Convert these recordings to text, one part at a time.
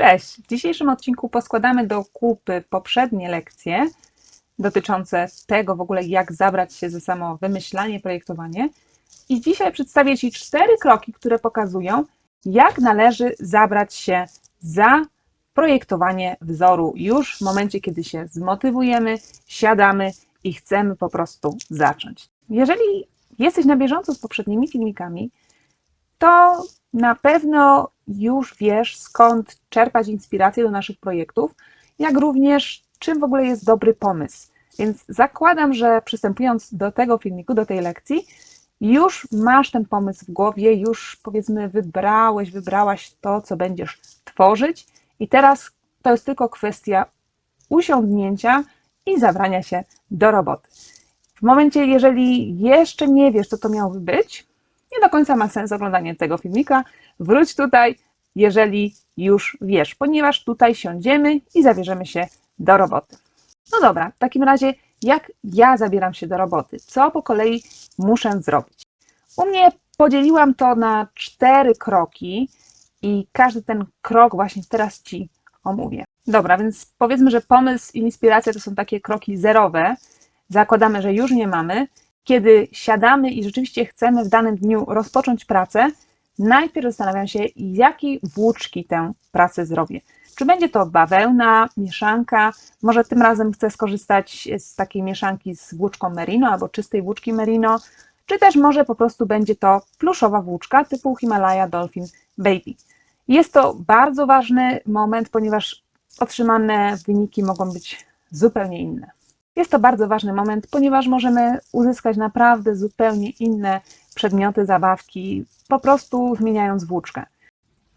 Cześć! W dzisiejszym odcinku poskładamy do kupy poprzednie lekcje dotyczące tego w ogóle, jak zabrać się za samo wymyślanie, projektowanie. I dzisiaj przedstawię Ci cztery kroki, które pokazują, jak należy zabrać się za projektowanie wzoru już w momencie, kiedy się zmotywujemy, siadamy i chcemy po prostu zacząć. Jeżeli jesteś na bieżąco z poprzednimi filmikami, to na pewno już wiesz, skąd czerpać inspirację do naszych projektów, jak również czym w ogóle jest dobry pomysł. Więc zakładam, że przystępując do tego filmiku, do tej lekcji, już masz ten pomysł w głowie, już powiedzmy wybrałeś, wybrałaś to, co będziesz tworzyć, i teraz to jest tylko kwestia usiądnięcia i zabrania się do roboty. W momencie, jeżeli jeszcze nie wiesz, co to miałoby być, do końca ma sens oglądanie tego filmika. Wróć tutaj, jeżeli już wiesz, ponieważ tutaj siądziemy i zabierzemy się do roboty. No dobra, w takim razie, jak ja zabieram się do roboty? Co po kolei muszę zrobić? U mnie podzieliłam to na cztery kroki i każdy ten krok właśnie teraz Ci omówię. Dobra, więc powiedzmy, że pomysł i inspiracja to są takie kroki zerowe. Zakładamy, że już nie mamy. Kiedy siadamy i rzeczywiście chcemy w danym dniu rozpocząć pracę, najpierw zastanawiam się, jakiej włóczki tę pracę zrobię. Czy będzie to bawełna, mieszanka, może tym razem chcę skorzystać z takiej mieszanki z włóczką merino albo czystej włóczki merino, czy też może po prostu będzie to pluszowa włóczka typu Himalaya Dolphin Baby. Jest to bardzo ważny moment, ponieważ otrzymane wyniki mogą być zupełnie inne. Jest to bardzo ważny moment, ponieważ możemy uzyskać naprawdę zupełnie inne przedmioty, zabawki, po prostu zmieniając włóczkę.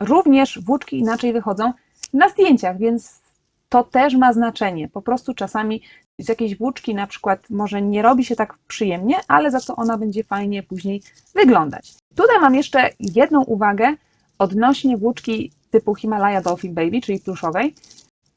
Również włóczki inaczej wychodzą na zdjęciach, więc to też ma znaczenie. Po prostu czasami z jakiejś włóczki na przykład może nie robi się tak przyjemnie, ale za to ona będzie fajnie później wyglądać. Tutaj mam jeszcze jedną uwagę odnośnie włóczki typu Himalaya Dolphin Baby, czyli pluszowej.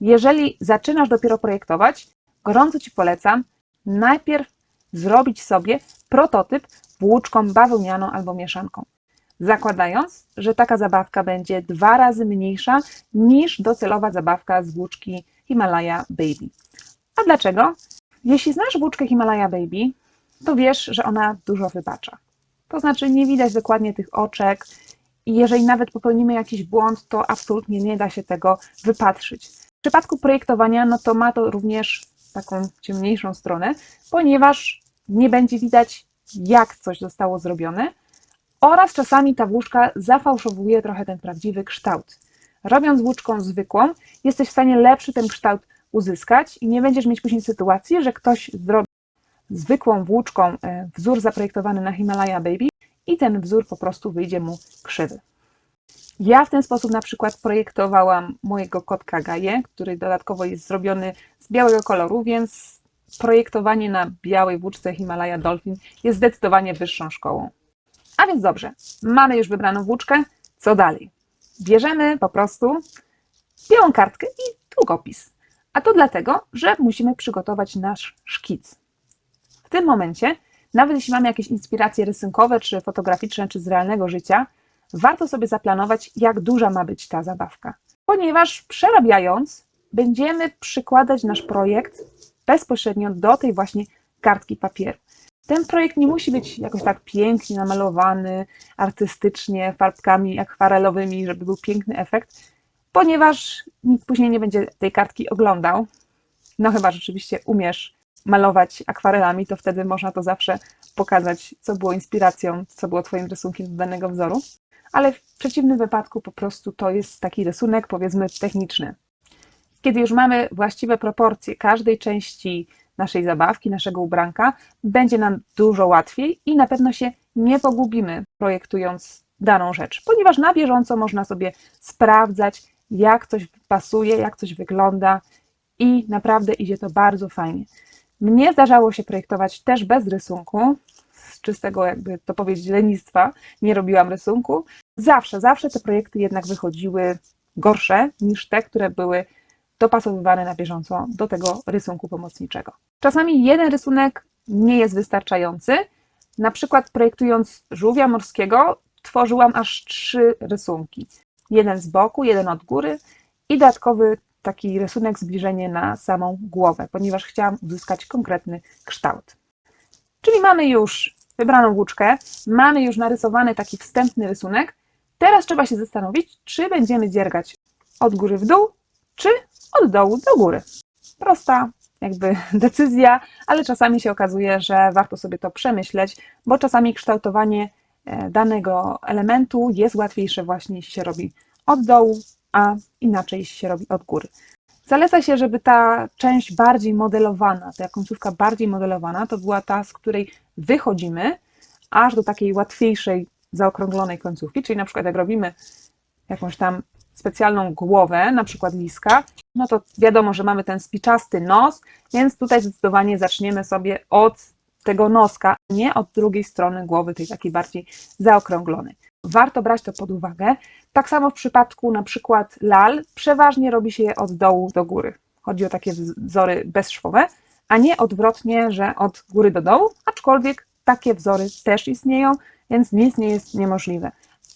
Jeżeli zaczynasz dopiero projektować, gorąco Ci polecam najpierw zrobić sobie prototyp włóczką bawełnianą albo mieszanką. Zakładając, że taka zabawka będzie dwa razy mniejsza niż docelowa zabawka z włóczki Himalaya Baby. A dlaczego? Jeśli znasz włóczkę Himalaya Baby, to wiesz, że ona dużo wybacza. To znaczy nie widać dokładnie tych oczek i jeżeli nawet popełnimy jakiś błąd, to absolutnie nie da się tego wypatrzyć. W przypadku projektowania, no to ma to również taką ciemniejszą stronę, ponieważ nie będzie widać, jak coś zostało zrobione, oraz czasami ta włóczka zafałszowuje trochę ten prawdziwy kształt. Robiąc włóczką zwykłą, jesteś w stanie lepszy ten kształt uzyskać i nie będziesz mieć później sytuacji, że ktoś zrobi zwykłą włóczką e, wzór zaprojektowany na Himalaya Baby i ten wzór po prostu wyjdzie mu krzywy. Ja w ten sposób na przykład projektowałam mojego kotka Gaję, który dodatkowo jest zrobiony z białego koloru, więc projektowanie na białej włóczce Himalaya Dolphin jest zdecydowanie wyższą szkołą. A więc dobrze, mamy już wybraną włóczkę, co dalej? Bierzemy po prostu białą kartkę i długopis. A to dlatego, że musimy przygotować nasz szkic. W tym momencie, nawet jeśli mamy jakieś inspiracje rysunkowe, czy fotograficzne, czy z realnego życia, warto sobie zaplanować, jak duża ma być ta zabawka. Ponieważ przerabiając, będziemy przykładać nasz projekt bezpośrednio do tej właśnie kartki papieru. Ten projekt nie musi być jakoś tak pięknie namalowany, artystycznie, farbkami akwarelowymi, żeby był piękny efekt, ponieważ nikt później nie będzie tej kartki oglądał. No chyba rzeczywiście umiesz malować akwarelami, to wtedy można to zawsze pokazać, co było inspiracją, co było Twoim rysunkiem do danego wzoru. Ale w przeciwnym wypadku po prostu to jest taki rysunek, powiedzmy, techniczny. Kiedy już mamy właściwe proporcje każdej części naszej zabawki, naszego ubranka, będzie nam dużo łatwiej i na pewno się nie pogubimy projektując daną rzecz, ponieważ na bieżąco można sobie sprawdzać, jak coś pasuje, jak coś wygląda i naprawdę idzie to bardzo fajnie. Mnie zdarzało się projektować też bez rysunku, czystego, jakby to powiedzieć, lenistwa, nie robiłam rysunku. Zawsze, zawsze te projekty jednak wychodziły gorsze niż te, które były dopasowywane na bieżąco do tego rysunku pomocniczego. Czasami jeden rysunek nie jest wystarczający. Na przykład projektując żółwia morskiego, tworzyłam aż trzy rysunki. Jeden z boku, jeden od góry i dodatkowy taki rysunek zbliżenie na samą głowę, ponieważ chciałam uzyskać konkretny kształt. Czyli mamy już wybraną włóczkę, mamy już narysowany taki wstępny rysunek. Teraz trzeba się zastanowić, czy będziemy dziergać od góry w dół, czy od dołu do góry. Prosta jakby decyzja, ale czasami się okazuje, że warto sobie to przemyśleć, bo czasami kształtowanie e, danego elementu jest łatwiejsze właśnie jeśli się robi od dołu, a inaczej jeśli się robi od góry. Zaleca się, żeby ta część bardziej modelowana, ta końcówka bardziej modelowana, to była ta, z której wychodzimy, aż do takiej łatwiejszej, zaokrąglonej końcówki, czyli na przykład jak robimy jakąś tam specjalną głowę, na przykład liska, no to wiadomo, że mamy ten spiczasty nos, więc tutaj zdecydowanie zaczniemy sobie od tego noska, nie od drugiej strony głowy, tej takiej bardziej zaokrąglonej. Warto brać to pod uwagę. Tak samo w przypadku na przykład lal, przeważnie robi się je od dołu do góry. Chodzi o takie wzory bezszwowe, a nie odwrotnie, że od góry do dołu, aczkolwiek takie wzory też istnieją, więc nic nie jest niemożliwe.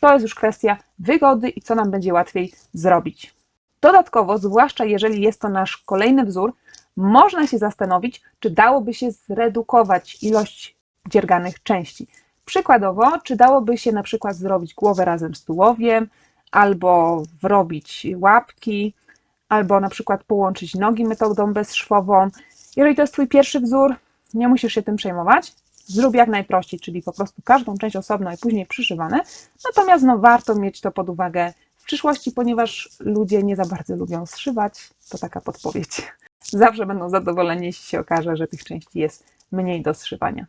To jest już kwestia wygody i co nam będzie łatwiej zrobić. Dodatkowo, zwłaszcza jeżeli jest to nasz kolejny wzór, można się zastanowić, czy dałoby się zredukować ilość dzierganych części. Przykładowo, czy dałoby się na przykład zrobić głowę razem z tułowiem, albo wrobić łapki, albo na przykład połączyć nogi metodą bezszwową. Jeżeli to jest Twój pierwszy wzór, nie musisz się tym przejmować. Zrób jak najprościej, czyli po prostu każdą część osobno i później przyszywane. Natomiast no, warto mieć to pod uwagę w przyszłości, ponieważ ludzie nie za bardzo lubią zszywać. To taka podpowiedź. Zawsze będą zadowoleni, jeśli się okaże, że tych części jest mniej do zszywania.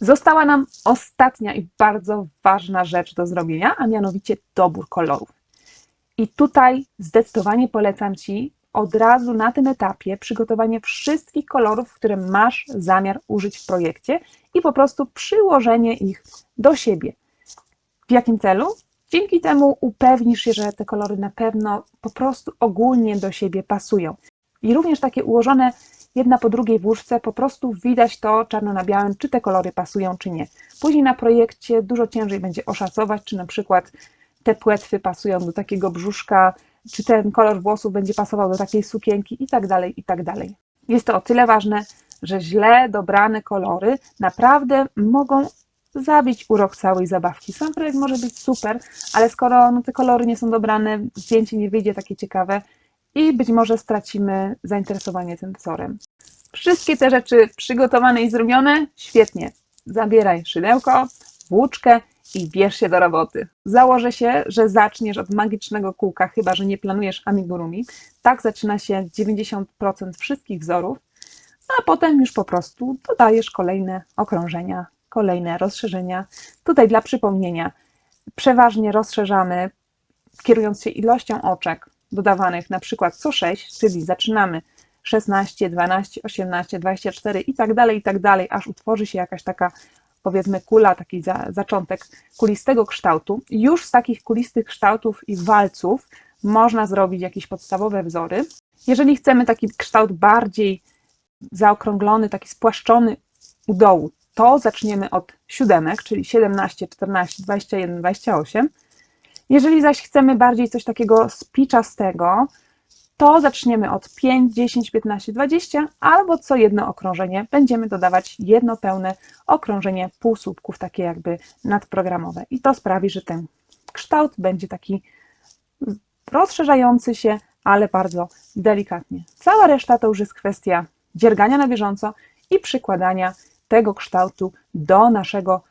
Została nam ostatnia i bardzo ważna rzecz do zrobienia, a mianowicie dobór kolorów. I tutaj zdecydowanie polecam Ci od razu na tym etapie przygotowanie wszystkich kolorów, które masz zamiar użyć w projekcie i po prostu przyłożenie ich do siebie. W jakim celu? Dzięki temu upewnisz się, że te kolory na pewno po prostu ogólnie do siebie pasują. I również takie ułożone jedna po drugiej w łóżce, po prostu widać to czarno na białym, czy te kolory pasują, czy nie. Później na projekcie dużo ciężej będzie oszacować, czy na przykład te płetwy pasują do takiego brzuszka, czy ten kolor włosów będzie pasował do takiej sukienki i tak dalej, i tak dalej. Jest to o tyle ważne, że źle dobrane kolory naprawdę mogą zabić urok całej zabawki. Sam projekt może być super, ale skoro no, te kolory nie są dobrane, zdjęcie nie wyjdzie takie ciekawe i być może stracimy zainteresowanie tym wzorem. Wszystkie te rzeczy przygotowane i zrobione? Świetnie. Zabieraj szydełko, włóczkę i bierz się do roboty. Założę się, że zaczniesz od magicznego kółka, chyba że nie planujesz amigurumi. Tak zaczyna się 90% wszystkich wzorów, a potem już po prostu dodajesz kolejne okrążenia, kolejne rozszerzenia. Tutaj dla przypomnienia, przeważnie rozszerzamy, kierując się ilością oczek dodawanych na przykład co 6, czyli zaczynamy 16, 12, 18, 24 i tak dalej, i tak dalej, aż utworzy się jakaś taka powiedzmy kula, taki za, zaczątek kulistego kształtu. Już z takich kulistych kształtów i walców można zrobić jakieś podstawowe wzory. Jeżeli chcemy taki kształt bardziej zaokrąglony, taki spłaszczony u dołu, to zaczniemy od siódemek, czyli 17, 14, 21, 28. Jeżeli zaś chcemy bardziej coś takiego spiczastego, to zaczniemy od 5, 10, 15, 20, albo co jedno okrążenie będziemy dodawać jedno pełne okrążenie półsłupków, takie jakby nadprogramowe. I to sprawi, że ten kształt będzie taki rozszerzający się, ale bardzo delikatnie. Cała reszta to już jest kwestia dziergania na bieżąco i przykładania tego kształtu do naszego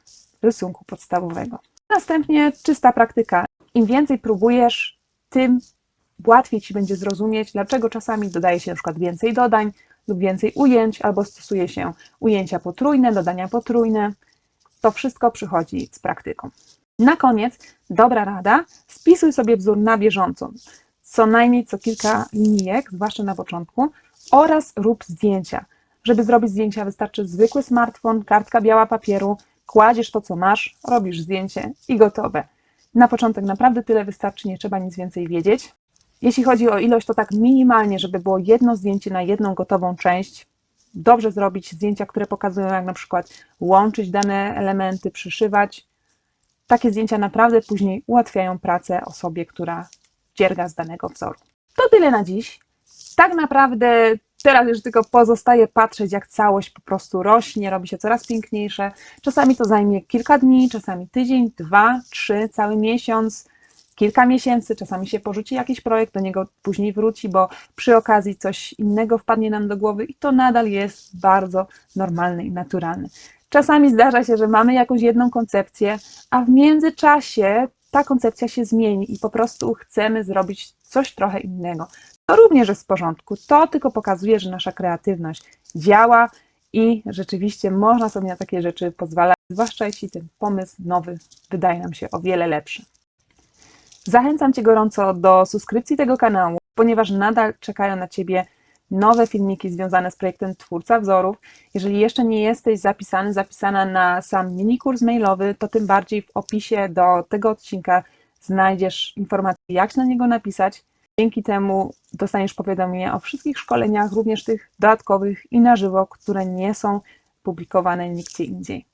rysunku podstawowego. Następnie czysta praktyka. Im więcej próbujesz, tym łatwiej Ci będzie zrozumieć, dlaczego czasami dodaje się na przykład więcej dodań lub więcej ujęć, albo stosuje się ujęcia potrójne, dodania potrójne. To wszystko przychodzi z praktyką. Na koniec dobra rada, spisuj sobie wzór na bieżąco, co najmniej co kilka linijek, zwłaszcza na początku, oraz rób zdjęcia. Żeby zrobić zdjęcia wystarczy zwykły smartfon, kartka biała papieru, kładziesz to co masz, robisz zdjęcie i gotowe. Na początek naprawdę tyle wystarczy, nie trzeba nic więcej wiedzieć. Jeśli chodzi o ilość, to tak minimalnie, żeby było jedno zdjęcie na jedną gotową część. Dobrze zrobić zdjęcia, które pokazują, jak na przykład łączyć dane elementy, przyszywać. Takie zdjęcia naprawdę później ułatwiają pracę osobie, która dzierga z danego wzoru. To tyle na dziś. Tak naprawdę teraz już tylko pozostaje patrzeć, jak całość po prostu rośnie, robi się coraz piękniejsze. Czasami to zajmie kilka dni, czasami tydzień, dwa, trzy, cały miesiąc, kilka miesięcy. Czasami się porzuci jakiś projekt, do niego później wróci, bo przy okazji coś innego wpadnie nam do głowy i to nadal jest bardzo normalne i naturalne. Czasami zdarza się, że mamy jakąś jedną koncepcję, a w międzyczasie ta koncepcja się zmieni i po prostu chcemy zrobić coś trochę innego. To również jest w porządku. To tylko pokazuje, że nasza kreatywność działa i rzeczywiście można sobie na takie rzeczy pozwalać, zwłaszcza jeśli ten pomysł nowy wydaje nam się o wiele lepszy. Zachęcam Cię gorąco do subskrypcji tego kanału, ponieważ nadal czekają na Ciebie nowe filmiki związane z projektem Twórca Wzorów. Jeżeli jeszcze nie jesteś zapisany, zapisana na sam mini kurs mailowy, to tym bardziej w opisie do tego odcinka znajdziesz informacje, jak na niego napisać. Dzięki temu dostaniesz powiadomienia o wszystkich szkoleniach, również tych dodatkowych i na żywo, które nie są publikowane nigdzie indziej.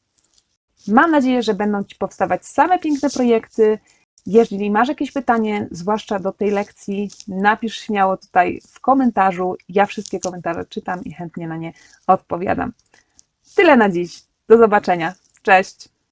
Mam nadzieję, że będą Ci powstawać same piękne projekty. Jeżeli masz jakieś pytanie, zwłaszcza do tej lekcji, napisz śmiało tutaj w komentarzu. Ja wszystkie komentarze czytam i chętnie na nie odpowiadam. Tyle na dziś. Do zobaczenia. Cześć.